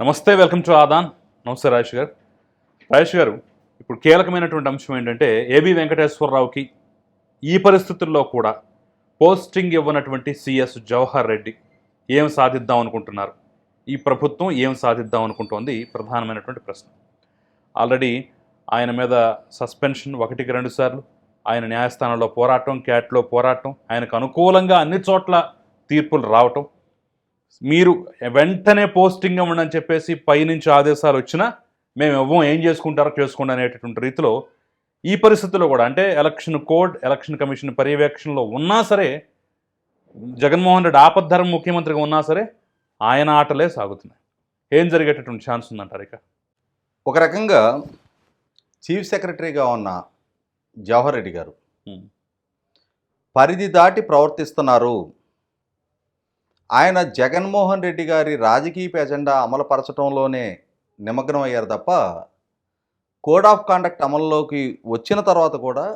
నమస్తే welcome to Aadan. నమస్తే రాజేష్ గారు. రాజేష్ గారు ఇప్పుడు కీలకమైనటువంటి అంశం ఏంటంటే ఏబి వెంకటేశ్వరరావుకి ఈ పరిస్థితుల్లో కూడా పోస్టింగ్ ఇవ్వనటువంటి సిఎస్ జవహర్ రెడ్డి ఏం సాధిద్దాం అనుకుంటున్నారు? ఈ ప్రభుత్వం ఏం సాధిద్దాం అనుకుంటోంది? ప్రధానమైనటువంటి ప్రశ్న. ఆల్రెడీ ఆయన మీద సస్పెన్షన్ ఒకటికి రెండు సార్లు ఆయన న్యాయస్థానంలో పోరాటం క్యాట్లో పోరాటం ఆయనకు అనుకూలంగా అన్ని చోట్ల తీర్పులు రావటం మీరు వెంటనే పోస్టింగ్ ఇవ్వండి అని చెప్పేసి పైనుంచి ఆదేశాలు వచ్చినా మేము ఇవ్వం ఏం చేసుకుంటారో చేసుకోండి అనేటటువంటి రీతిలో ఈ పరిస్థితుల్లో కూడా అంటే ఎలక్షన్ కోడ్ ఎలక్షన్ కమిషన్ పర్యవేక్షణలో ఉన్నా సరే జగన్మోహన్ రెడ్డి ఆపద్ధర్మ ముఖ్యమంత్రిగా ఉన్నా సరే ఆయన ఆటలే సాగుతున్నాయి. ఏం జరిగేటటువంటి ఛాన్స్ ఉందంటారు ఇక? ఒక రకంగా చీఫ్ సెక్రటరీగా ఉన్న జవహర్ రెడ్డి గారు పరిధి దాటి ప్రవర్తిస్తున్నారు. ఆయన జగన్మోహన్ రెడ్డి గారి రాజకీయ ఎజెండా అమలుపరచడంలోనే నిమగ్నం అయ్యారు తప్ప కోడ్ ఆఫ్ కాండక్ట్ అమల్లోకి వచ్చిన తర్వాత కూడా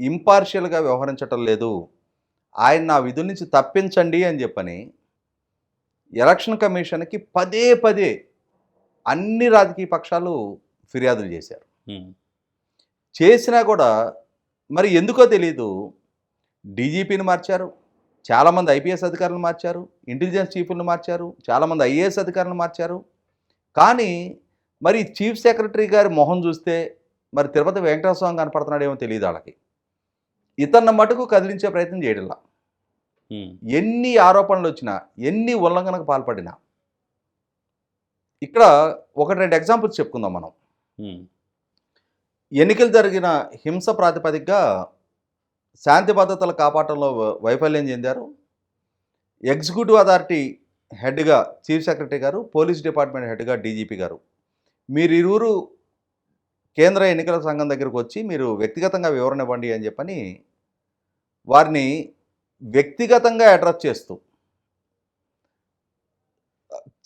ఇంపార్షియల్గా వ్యవహరించటం లేదు. ఆయన నా విధుల నుంచి తప్పించండి అని చెప్పని ఎలక్షన్ కమిషన్కి పదే పదే అన్ని రాజకీయ పక్షాలు ఫిర్యాదులు చేశారు. చేసినా కూడా మరి ఎందుకో తెలియదు డీజీపీని మార్చారు. చాలామంది ఐపీఎస్ అధికారులను మార్చారు ఇంటెలిజెన్స్ చీఫ్లను మార్చారు చాలామంది ఐఏఎస్ అధికారులను మార్చారు. కానీ మరి చీఫ్ సెక్రటరీ గారి మొహం చూస్తే మరి తిరుపతి వెంకటేశ్వర స్వామి కనపడుతున్నాడేమో తెలియదు వాళ్ళకి. ఇతన్న మటుకు కదిలించే ప్రయత్నం చేయడంలా. ఉమ్, ఎన్ని ఆరోపణలు వచ్చినా ఎన్ని ఉల్లంఘనకు పాల్పడినా. ఇక్కడ ఒకటి రెండు ఎగ్జాంపుల్స్ చెప్పుకుందాం మనం. ఎన్నికలు జరిగిన హింస ప్రాతిపదికగా శాంతి భద్రతలు కాపాడటంలో వైఫల్యం చెందారు. ఎగ్జిక్యూటివ్ అథారిటీ హెడ్గా చీఫ్ సెక్రటరీ గారు పోలీస్ డిపార్ట్మెంట్ హెడ్గా డీజీపీ గారు. మీరు ఇరువురు కేంద్ర ఎన్నికల సంఘం దగ్గరకు వచ్చి మీరు వ్యక్తిగతంగా వివరణ ఇవ్వండి అని చెప్పని వారిని వ్యక్తిగతంగా అడ్రస్ చేస్తూ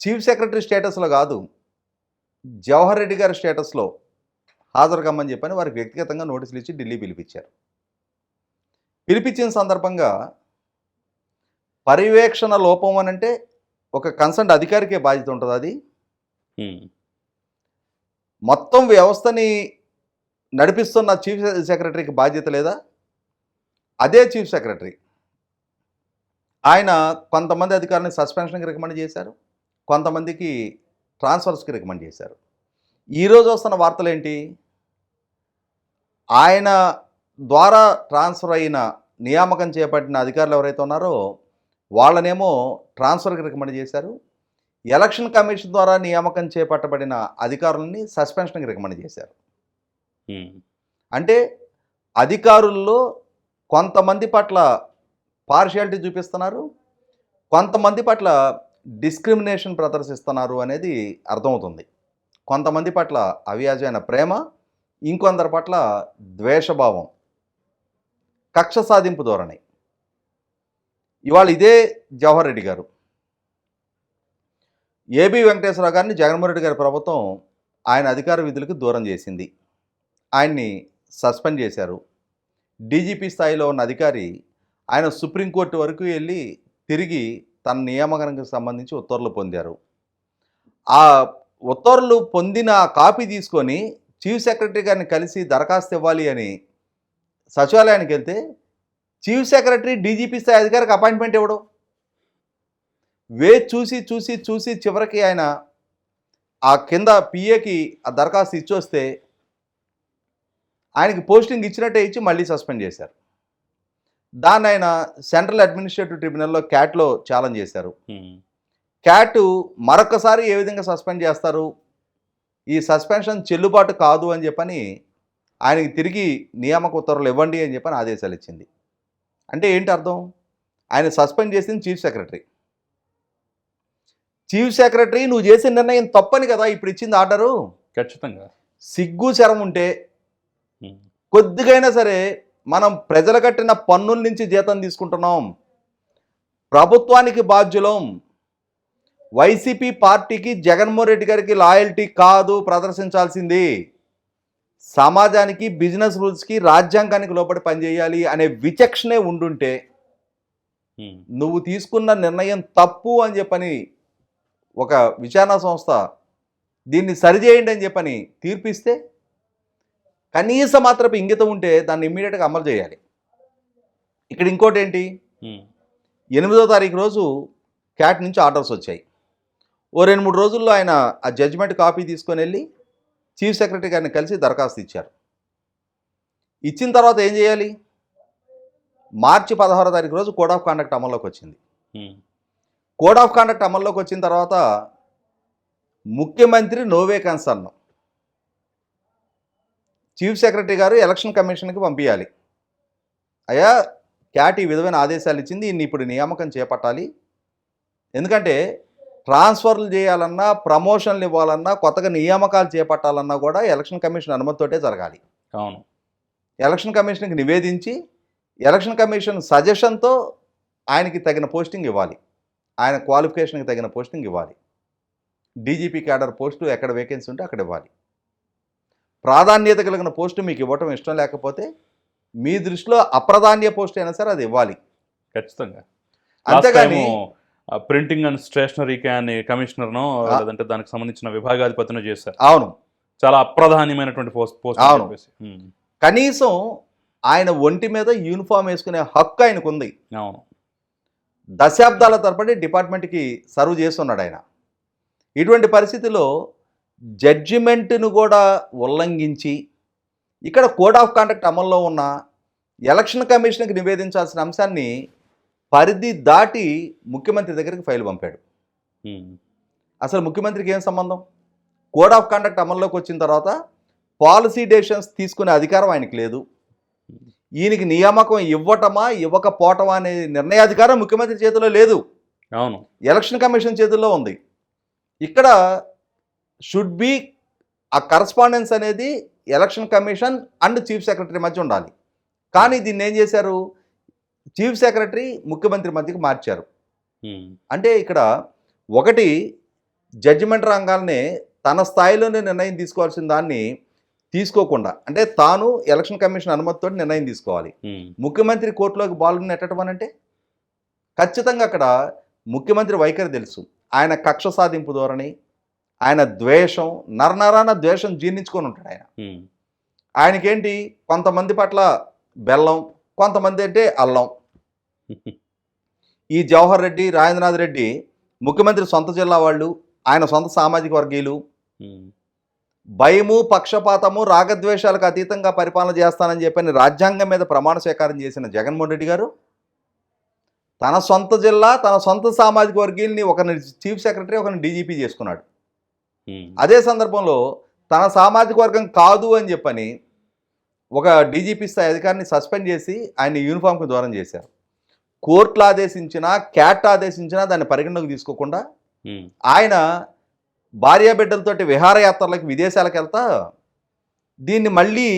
చీఫ్ సెక్రటరీ స్టేటస్లో కాదు జవహర్ రెడ్డి గారి స్టేటస్లో హాజరు కమ్మని చెప్పని వారికి వ్యక్తిగతంగా నోటీసులు ఇచ్చి ఢిల్లీ పిలిపించారు. పిలిపించిన సందర్భంగా పర్యవేక్షణ లోపం అని అంటే ఒక కన్సర్న్ అధికారికే బాధ్యత ఉంటుంది అది. మొత్తం వ్యవస్థని నడిపిస్తున్న చీఫ్ సెక్రటరీకి బాధ్యత లేదా? అదే చీఫ్ సెక్రటరీ. ఆయన కొంతమంది అధికారులను సస్పెన్షన్కి రికమెండ్ చేశారు. కొంతమందికి ట్రాన్స్ఫర్స్కి రికమెండ్ చేశారు. ఈరోజు వస్తున్న వార్తలు ఏంటి ఆయన ద్వారా ట్రాన్స్ఫర్ అయిన నియామకం చేపట్టిన అధికారులు ఎవరైతే ఉన్నారో వాళ్ళనేమో ట్రాన్స్ఫర్కి రికమెండ్ చేశారు. ఎలక్షన్ కమిషన్ ద్వారా నియామకం చేపట్టబడిన అధికారులని సస్పెన్షన్కి రికమెండ్ చేశారు. అంటే అధికారుల్లో కొంతమంది పట్ల పార్షియాలిటీ చూపిస్తున్నారు కొంతమంది పట్ల డిస్క్రిమినేషన్ ప్రదర్శిస్తున్నారు అనేది అర్థమవుతుంది. కొంతమంది పట్ల అవ్యాజమైన ప్రేమ ఇంకొందరి పట్ల ద్వేషభావం. కక్ష సాధింపు ధోరణి. ఇవాళ ఇదే జవహర్ రెడ్డి గారు. ఏబి వెంకటేశ్వరరావు గారిని జగన్మోహన్ రెడ్డి గారి ప్రభుత్వం ఆయన అధికార విధులకు దూరం చేసింది. ఆయన్ని సస్పెండ్ చేశారు. డీజీపీ స్థాయిలో ఉన్న అధికారి ఆయన సుప్రీంకోర్టు వరకు వెళ్ళి తిరిగి తన నియామకానికి సంబంధించి ఉత్తర్వులు పొందారు. ఆ ఉత్తర్వులు పొందిన కాపీ తీసుకొని చీఫ్ సెక్రటరీ గారిని కలిసి దరఖాస్తు ఇవ్వాలి అని సచివాలయానికి వెళ్తే చీఫ్ సెక్రటరీ డీజీపీ స్థాయి అధికారికి అపాయింట్మెంట్ ఇవ్వడం. వే చూసి చూసి చూసి చివరికి ఆయన ఆ కింద పిఏకి ఆ దరఖాస్తు ఇచ్చొస్తే ఆయనకి పోస్టింగ్ ఇచ్చినట్టే ఇచ్చి మళ్ళీ సస్పెండ్ చేశారు. దాన్ని ఆయన సెంట్రల్ అడ్మినిస్ట్రేటివ్ ట్రిబ్యునల్లో క్యాట్లో ఛాలెంజ్ చేశారు. క్యాట్ మరొకసారి ఏ విధంగా సస్పెండ్ చేస్తారు? ఈ సస్పెన్షన్ చెల్లుబాటు కాదు అని చెప్పని ఆయనకి తిరిగి నియామక ఉత్తర్వులు ఇవ్వండి అని చెప్పని ఆదేశాలు ఇచ్చింది. అంటే ఏంటి అర్థం? ఆయన సస్పెండ్ చేసింది చీఫ్ సెక్రటరీ. చీఫ్ సెక్రటరీ నువ్వు చేసిన నిర్ణయం తప్పని కదా ఇప్పుడు ఇచ్చింది ఆర్డరు? ఖచ్చితంగా. సిగ్గు శరం ఉంటే కొద్దిగైనా సరే మనం ప్రజలు కట్టిన పన్నుల నుంచి జీతం తీసుకుంటున్నాం. ప్రభుత్వానికి బాధ్యులం. వైసీపీ పార్టీకి జగన్మోహన్ రెడ్డి గారికి లాయల్టీ కాదు ప్రదర్శించాల్సింది. సమాజానికి బిజినెస్ రూల్స్కి రాజ్యాంగానికి లోపడి పనిచేయాలి అనే విచక్షణే ఉండుంటే నువ్వు తీసుకున్న నిర్ణయం తప్పు అని చెప్పని ఒక విచారణ సంస్థ దీన్ని సరిచేయండి అని చెప్పని తీర్పిస్తే కనీస మాత్రపు ఇంగితం ఉంటే దాన్ని ఇమ్మీడియట్గా అమలు చేయాలి. ఇక్కడ ఇంకోటి ఏంటి ఎనిమిదో తారీఖు రోజు క్యాట్ నుంచి ఆర్డర్స్ వచ్చాయి. ఓ రెండు మూడు రోజుల్లో ఆయన ఆ జడ్జిమెంట్ కాపీ తీసుకొని వెళ్ళి చీఫ్ సెక్రటరీ గారిని కలిసి దరఖాస్తు ఇచ్చారు. ఇచ్చిన తర్వాత ఏం చేయాలి? మార్చి పదహారో తారీఖు రోజు కోడ్ ఆఫ్ కాండక్ట్ అమల్లోకి వచ్చింది. కోడ్ ఆఫ్ కాండక్ట్ అమల్లోకి వచ్చిన తర్వాత ముఖ్యమంత్రి no way concern chief secretary గారు ఎలక్షన్ కమిషన్కి పంపించాలి అయ్యా క్యాట్ ఈ విధమైన ఆదేశాలు ఇచ్చింది ఇన్ని ఇప్పుడు నియామకం చేపట్టాలి. ఎందుకంటే ట్రాన్స్ఫర్లు చేయాలన్నా ప్రమోషన్లు ఇవ్వాలన్నా కొత్తగా నియామకాలు చేపట్టాలన్నా కూడా ఎలక్షన్ కమిషన్ అనుమతితోటే జరగాలి. అవును. ఎలక్షన్ కమిషన్కి నివేదించి ఎలక్షన్ కమిషన్ సజెషన్తో ఆయనకి తగిన పోస్టింగ్ ఇవ్వాలి. ఆయన క్వాలిఫికేషన్కి తగిన పోస్టింగ్ ఇవ్వాలి. డీజీపీ క్యాడర్ పోస్టు ఎక్కడ వేకెన్సీ ఉంటే అక్కడ ఇవ్వాలి. ప్రాధాన్యత కలిగిన పోస్టు మీకు ఇవ్వటం ఇష్టం లేకపోతే మీ దృష్టిలో అప్రధాన్య పోస్ట్ అయినా సరే అది ఇవ్వాలి. ఖచ్చితంగా. అంతేగాని ప్రింటింగ్ అండ్ స్టేషనరీకి అని కమిషనర్ను. లేదంటే దానికి సంబంధించిన విభాగాధిపతిని చేశారు. అవును. చాలా అప్రధాన్యమైనటువంటి పోస్ట్ అవును. కనీసం ఆయన ఒంటి మీద యూనిఫామ్ వేసుకునే హక్కు ఆయనకు ఉంది అవును. దశాబ్దాల తరబడి డిపార్ట్మెంట్కి సర్వ్ చేస్తున్నాడు ఆయన. ఇటువంటి పరిస్థితిలో జడ్జిమెంట్ను కూడా ఉల్లంఘించి ఇక్కడ కోడ్ ఆఫ్ కాండక్ట్ అమల్లో ఉన్న ఎలక్షన్ కమిషన్కి నివేదించాల్సిన అంశాన్ని పరిధి దాటి ముఖ్యమంత్రి దగ్గరికి ఫైల్ పంపాడు. అసలు ముఖ్యమంత్రికి ఏం సంబంధం? కోడ్ ఆఫ్ కాండక్ట్ అమల్లోకి వచ్చిన తర్వాత పాలసీ డెసిషన్స్ తీసుకునే అధికారం ఆయనకి లేదు. ఈయనకి నియామకం ఇవ్వటమా ఇవ్వకపోవటమా అనే నిర్ణయాధికారం ముఖ్యమంత్రి చేతిలో లేదు. అవును. ఎలక్షన్ కమిషన్ చేతుల్లో ఉంది. ఇక్కడ షుడ్ బి ఆ కరస్పాండెన్స్ అనేది election commission and chief secretary మధ్య ఉండాలి. కానీ దీన్ని ఏం చేశారు? చీఫ్ సెక్రటరీ ముఖ్యమంత్రి మధ్యకి మార్చారు. అంటే ఇక్కడ ఒకటి జడ్జిమెంట్ రంగాల్ని తన స్థాయిలోనే నిర్ణయం తీసుకోవాల్సిన దాన్ని తీసుకోకుండా అంటే తాను ఎలక్షన్ కమిషన్ అనుమతితో నిర్ణయం తీసుకోవాలి. ముఖ్యమంత్రి కోర్టులోకి బాల్ నెట్టడం అని అంటే ఖచ్చితంగా అక్కడ ముఖ్యమంత్రి వైఖరి తెలుసు. ఆయన కక్ష సాధింపు ధోరణి ఆయన ద్వేషం నరనరాన ద్వేషం జీర్ణించుకొని ఉంటాడు ఆయన. ఆయనకేంటి కొంతమంది పట్ల బెల్లం కొంతమంది అంటే అల్లం. ఈ జవహర్ రెడ్డి రాజేంద్రనాథ్ రెడ్డి ముఖ్యమంత్రి సొంత జిల్లా వాళ్ళు ఆయన సొంత సామాజిక వర్గీయులు. భయము పక్షపాతము రాగద్వేషాలకు అతీతంగా పరిపాలన చేస్తానని చెప్పని రాజ్యాంగం మీద ప్రమాణ స్వీకారం చేసిన జగన్మోహన్ రెడ్డి గారు తన సొంత జిల్లా తన సొంత సామాజిక వర్గీయుల్ని ఒకరిని చీఫ్ సెక్రటరీ ఒకరిని డీజీపీ చేసుకున్నాడు. అదే సందర్భంలో తన సామాజిక వర్గం కాదు అని చెప్పని ఒక డీజీపీ స్థాయి అధికారిని సస్పెండ్ చేసి ఆయన యూనిఫామ్కి దూరం చేశారు. కోర్టులు ఆదేశించినా క్యాట్ ఆదేశించినా దాన్ని పరిగణలోకి తీసుకోకుండా ఆయన భార్యాబిడ్డలతోటి విహారయాత్రలకు విదేశాలకు వెళ్తా దీన్ని మళ్ళీ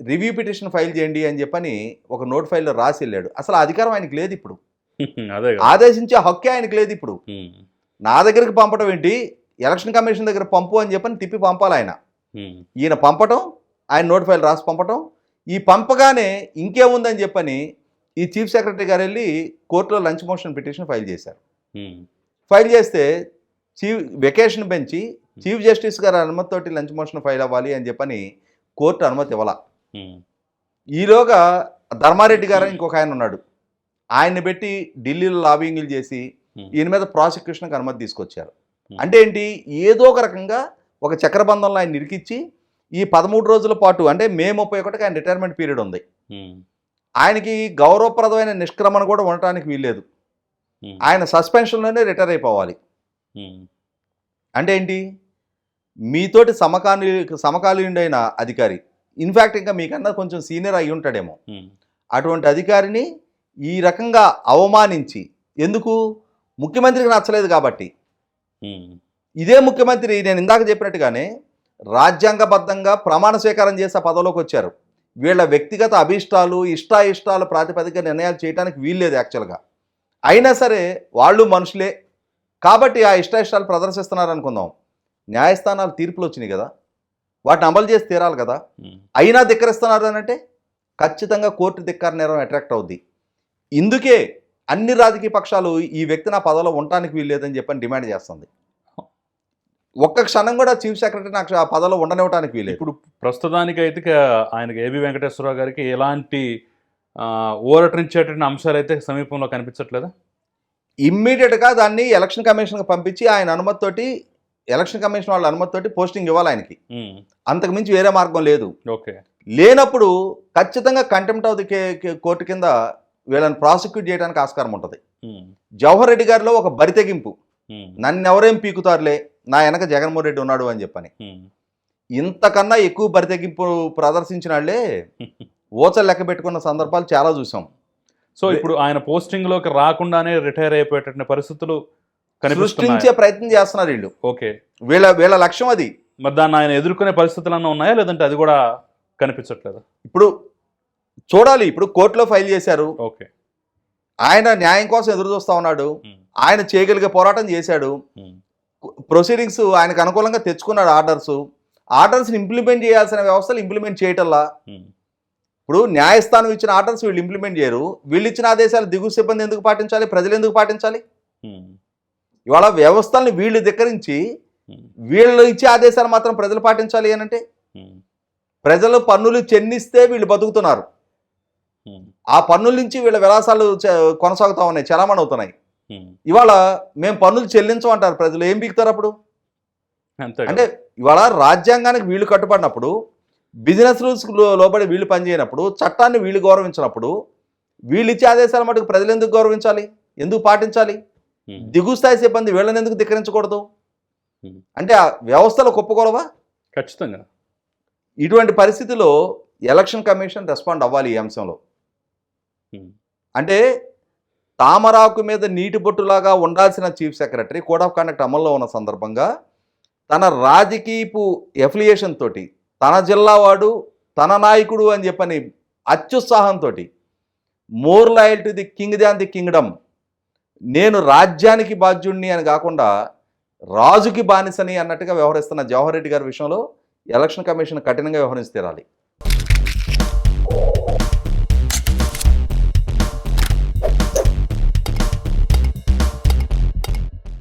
రివ్యూ పిటిషన్ ఫైల్ చేయండి అని చెప్పని ఒక నోట్ ఫైల్లో రాసి వెళ్ళాడు. అసలు అధికారం ఆయనకి లేదు ఇప్పుడు. ఆదేశించే హక్కే ఆయనకి లేదు ఇప్పుడు. నా దగ్గరికి పంపడం ఏంటి? ఎలక్షన్ కమిషన్ దగ్గర పంపు అని చెప్పని తిప్పి పంపాలి ఆయన. ఈయన పంపటం ఆయన నోట్ ఫైల్ రాసి పంపటం ఈ పంపగానే ఇంకేముందని చెప్పని ఈ చీఫ్ సెక్రటరీ గారు వెళ్ళి కోర్టులో లంచ్ మోషన్ పిటిషన్ ఫైల్ చేశారు. ఫైల్ చేస్తే chief vacation bench chief justice గారి అనుమతితోటి లంచ్ మోషన్ ఫైల్ అవ్వాలి అని చెప్పని కోర్టు అనుమతి ఇవ్వాల. ఈలోగా ధర్మారెడ్డి గారు అని ఇంకొక ఆయన ఉన్నాడు. ఆయన్ని పెట్టి ఢిల్లీలో లాబింగ్లు చేసి ఈయన మీద ప్రాసిక్యూషన్కి అనుమతి తీసుకొచ్చారు. అంటే ఏంటి? ఏదో ఒక రకంగా ఒక చక్రబంధంలో ఆయన నిరికిచ్చి ఈ పదమూడు రోజుల పాటు అంటే మే ముప్పై ఒకటికి ఆయన రిటైర్మెంట్ పీరియడ్ ఉంది. ఆయనకి గౌరవప్రదమైన నిష్క్రమణ కూడా ఉండటానికి వీల్లేదు. ఆయన సస్పెన్షన్లోనే రిటైర్ అయిపోవాలి. అంటే ఏంటి? మీతోటి సమకాలి సమకాలీనుడైన అధికారి ఇన్ఫ్యాక్ట్ ఇంకా మీకన్నా కొంచెం సీనియర్ అయి ఉంటాడేమో. అటువంటి అధికారిని ఈ రకంగా అవమానించి ఎందుకు? ముఖ్యమంత్రికి నచ్చలేదు కాబట్టి. ఇదే ముఖ్యమంత్రి నేను ఇందాక చెప్పినట్టుగానే రాజ్యాంగబద్ధంగా ప్రమాణ స్వీకారం చేసే పదవిలోకి వచ్చారు. వీళ్ళ వ్యక్తిగత అభిష్టాలు ఇష్టాయిష్టాల ప్రాతిపదిక నిర్ణయాలు చేయడానికి వీల్లేదు యాక్చువల్గా. అయినా సరే వాళ్ళు మనుషులే. కాబట్టి ఆ ఇష్టాయిష్టాలు ప్రదర్శిస్తున్నారు అనుకుందాం. న్యాయస్థానాలు తీర్పులు వచ్చినాయి కదా. వాటిని అమలు చేసి తీరాలి కదా. అయినా ధిక్కరిస్తున్నారు అంటే ఖచ్చితంగా కోర్టు ధిక్కార నేరం అట్రాక్ట్ అవుద్ది. ఇందుకే అన్ని రాజకీయ పక్షాలు ఈ వ్యక్తి నా పదవిలో ఉండటానికి వీల్లేదని చెప్పని డిమాండ్ చేస్తుంది. ఒక్క క్షణం కూడా చీఫ్ సెక్రటరీ నాకు ఆ పదవిలో ఉండనివ్వడానికి వీలేదు. ఇప్పుడు ప్రస్తుతానికి అయితే ఇక ఆయనకి ఏబి వెంకటేశ్వరరావు గారికి ఎలాంటి ఆ, ఊరటరించేటువంటి అంశాలు అయితే సమీపంలో కనిపించట్లేదా? ఇమ్మీడియట్గా దాన్ని ఎలక్షన్ కమిషన్కి పంపించి ఆయన అనుమతితోటి ఎలక్షన్ కమిషన్ వాళ్ళ అనుమతితోటి పోస్టింగ్ ఇవ్వాలి ఆయనకి. అంతకు మించి వేరే మార్గం లేదు. ఓకే. లేనప్పుడు ఖచ్చితంగా కంటెంప్ట్ ఆఫ్ ది కోర్టు కింద వీళ్ళని ప్రాసిక్యూట్ చేయడానికి ఆస్కారం ఉంటుంది. జవహర్ రెడ్డి గారిలో ఒక బరి తెగింపు. ఉమ్, నన్ను ఎవరేం పీకుతారులే? నా వెనక జగన్మోహన్ రెడ్డి ఉన్నాడు అని చెప్పని. ఇంతకన్నా ఎక్కువ బరి తెగింపు ప్రదర్శించిన వాళ్ళే ఓచలు లెక్క పెట్టుకున్న సందర్భాలు చాలా చూసాం. సో ఇప్పుడు ఆయన పోస్టింగ్లోకి రాకుండానే రిటైర్ అయిపోయేటటువంటి పరిస్థితులు సృష్టించే ప్రయత్నం చేస్తున్నారు వీళ్ళు. ఓకే. వీళ్ళ వీళ్ళ లక్ష్యం అది. మరి దాన్ని ఆయన ఎదుర్కొనే పరిస్థితులు అన్న ఉన్నాయా? లేదంటే అది కూడా కనిపించట్లేదు? ఇప్పుడు చూడాలి. ఇప్పుడు కోర్టులో ఫైల్ చేశారు. ఓకే. ఆయన న్యాయం కోసం ఎదురు చూస్తా ఉన్నాడు. ఆయన చేయగలిగే పోరాటం చేశాడు. ప్రొసీడింగ్స్ ఆయనకు అనుకూలంగా తెచ్చుకున్నాడు ఆర్డర్స్. ఆర్డర్స్ని ఇంప్లిమెంట్ చేయాల్సిన వ్యవస్థలు ఇంప్లిమెంట్ చేయటల్లా. ఇప్పుడు న్యాయస్థానం ఇచ్చిన ఆర్డర్స్ వీళ్ళు ఇంప్లిమెంట్ చేయరు. వీళ్ళు ఇచ్చిన ఆదేశాలు దిగువ సిబ్బంది ఎందుకు పాటించాలి? ప్రజలు ఎందుకు పాటించాలి? ఇవాళ వ్యవస్థల్ని వీళ్ళు ధిక్కరించి వీళ్ళు ఇచ్చే ఆదేశాలు మాత్రం ప్రజలు పాటించాలి అని అంటే? ఉమ్, ప్రజలు పన్నులు చెల్లిస్తే వీళ్ళు బతుకుతున్నారు. ఆ పన్నుల నుంచి వీళ్ళ విలాసాలు కొనసాగుతా ఉన్నాయి. చలామణి అవుతున్నాయి. ఇవాళ మేము పన్నులు చెల్లించమంటారు ప్రజలు. ఏం బీగుతారు అప్పుడు? అంటే ఇవాళ రాజ్యాంగానికి వీళ్ళు కట్టుబడినప్పుడు బిజినెస్ రూల్స్ లోబడి వీళ్ళు పనిచేయనప్పుడు చట్టాన్ని వీళ్ళు గౌరవించినప్పుడు వీళ్ళు ఇచ్చే ఆదేశాల మటుకు ప్రజలు ఎందుకు గౌరవించాలి? ఎందుకు పాటించాలి? దిగువ స్థాయి సిబ్బంది వీళ్ళని ఎందుకు ధిక్కరించకూడదు. అంటే ఆ వ్యవస్థలు కుప్పకూడవా? ఖచ్చితంగా. ఇటువంటి పరిస్థితిలో ఎలక్షన్ కమిషన్ రెస్పాండ్ అవ్వాలి ఈ అంశంలో. అంటే తామరాకు మీద నీటి బొట్టులాగా ఉండాల్సిన chief secretary code of conduct అమల్లో ఉన్న సందర్భంగా తన రాజకీయపు ఎఫిలియేషన్ తోటి తన జిల్లా వాడు తన నాయకుడు అని చెప్పని అత్యుత్సాహంతో more loyal to the king than the kingdom నేను రాజ్యానికి బాధ్యుణ్ణి అని కాకుండా రాజుకి బానిసని అన్నట్టుగా వ్యవహరిస్తున్న జవహర్ రెడ్డి గారి విషయంలో ఎలక్షన్ కమిషన్ కఠినంగా వ్యవహరించి తీరాలి.